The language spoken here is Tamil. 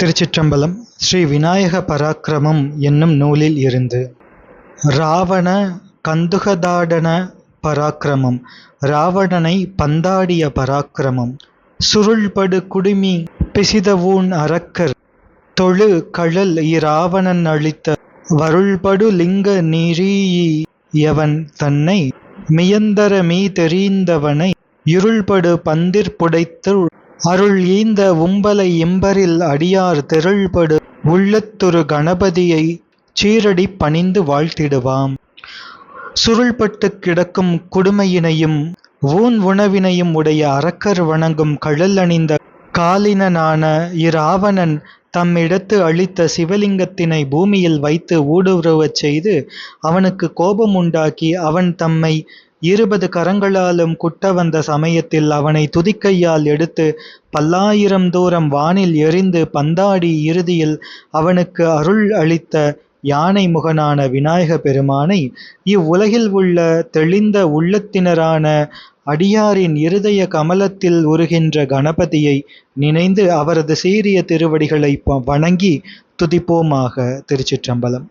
திருச்சிற்றம்பலம் ஸ்ரீ விநாயக பராக்கிரமம் என்னும் நூலில் இருந்து. ராவண கந்துகதாடன பராக்கிரமம் ராவணனை பந்தாடிய பராக்கிரமம் சுருள்படு குடுமி பிசிதவூன் அரக்கர் தொழு கழல் இராவணன் அளித்த வருள்படு லிங்க நீரீயவன் தன்னை மியந்தர மீ தெரிந்தவனை இருள்படு பந்திற்புடைத்து அருள் ஈந்த உம்பலை இம்பரில் அடியார் திரள்படு உள்ளத்துரு கணபதியைச் சீரடி பணிந்து வாழ்த்திடுவாம். சுருள்பட்டுக் கிடக்கும் குடுமையினையும் ஊன் உணவினையும் உடைய அரக்கர் வணங்கும் கழல் அணிந்த காலினனான இராவணன் தம்மிடத்து அளித்த சிவலிங்கத்தினை பூமியில் வைத்து ஊடுருவச் செய்து அவனுக்குக் கோபம் உண்டாக்கி அவன் தம்மை இருபது கரங்களாலும் குட்ட வந்த சமயத்தில் அவனை துதிக்கையால் எடுத்து பல்லாயிரம் தூரம் வானில் எறிந்து பந்தாடி இறுதியில் அவனுக்கு அருள் அளித்த யானை முகனான விநாயக பெருமானை இவ்வுலகில் உள்ள தெளிந்த உள்ளத்தினரான அடியாரின் இருதய கமலத்தில் உருகின்ற கணபதியை நினைந்து அவரது சீரிய திருவடிகளை வணங்கி துதிப்போமாக திருச்சிற்றம்பலம்.